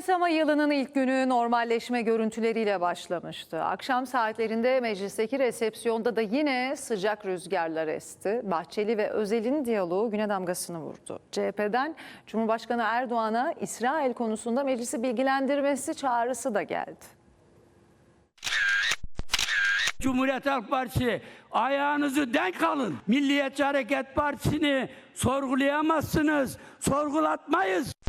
yasama yılının ilk günü normalleşme görüntüleriyle başlamıştı. Akşam saatlerinde meclisteki resepsiyonda da yine sıcak rüzgarlar esti. Bahçeli ve Özel'in diyaloğu güne damgasını vurdu. CHP'den Cumhurbaşkanı Erdoğan'a İsrail konusunda meclisi bilgilendirmesi çağrısı da geldi. Cumhuriyet Halk Partisi ayağınızı denk alın. Milliyetçi Hareket Partisi'ni sorgulayamazsınız. Sorgulatmayız.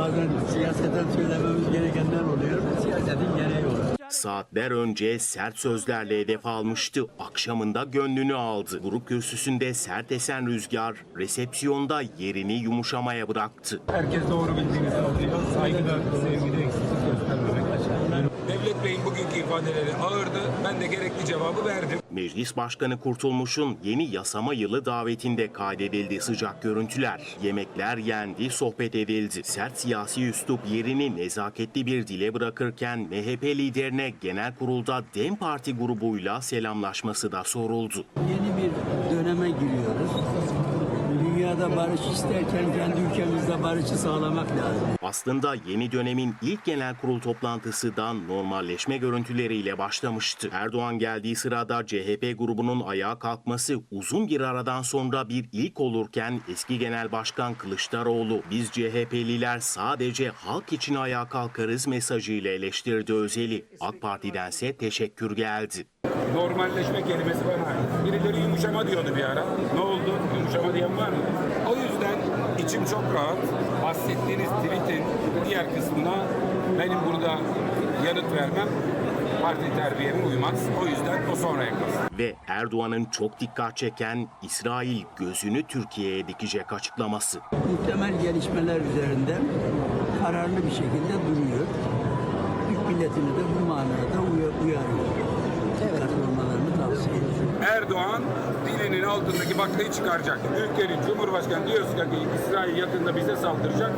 Bazen siyaseten söylememiz gerekenler oluyor. Siyasetin gereği olur. Saatler önce sert sözlerle hedef almıştı. Akşamında gönlünü aldı. Grup kürsüsünde sert esen rüzgar resepsiyonda yerini yumuşamaya bıraktı. Herkes doğru bildiğini söylüyor. Saygıda, sevgide. Devlet Bey'in bugünkü ifadeleri ağırdı. Ben de gerekli cevabı verdim. Meclis Başkanı Kurtulmuş'un yeni yasama yılı davetinde kaydedildi sıcak görüntüler. Yemekler yendi, sohbet edildi. Sert siyasi üslup yerini nezaketli bir dile bırakırken MHP liderine genel kurulda DEM Parti grubuyla selamlaşması da soruldu. Yeni bir döneme giriyoruz. Dünyada barış isterken kendi ülkemizde barışı sağlamak lazım. Aslında yeni dönemin ilk genel kurul toplantısı da normalleşme görüntüleriyle başlamıştı. Erdoğan geldiği sırada CHP grubunun ayağa kalkması uzun bir aradan sonra bir ilk olurken eski genel başkan Kılıçdaroğlu biz CHP'liler sadece halk için ayağa kalkarız mesajıyla eleştirdi Özel'i. AK Parti'dense teşekkür geldi. Normalleşme kelimesi bana. Birileri yumuşama diyordu bir ara. Ne oldu? Yumuşama diyen var mı? O yüzden içim çok rahat. Bahsettiğiniz tweetin diğer kısmına benim burada yanıt vermem parti terbiyeme uymaz. O yüzden o sonraya kalsın. Ve Erdoğan'ın çok dikkat çeken İsrail gözünü Türkiye'ye dikecek açıklaması. Muhtemel gelişmeler üzerinde kararlı bir şekilde duruyor. Türk milletini de bu manada uya- uyarıyor. Ediyorum. Erdoğan dilinin altındaki baklayı çıkaracak. Ülkenin Cumhurbaşkanı diyorsa ki İsrail yakında bize saldıracak.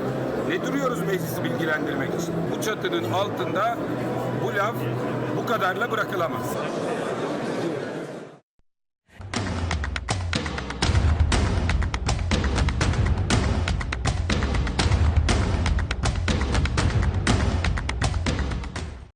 Ne duruyoruz meclisi bilgilendirmek için? Bu çatının altında bu laf bu kadarla bırakılamaz.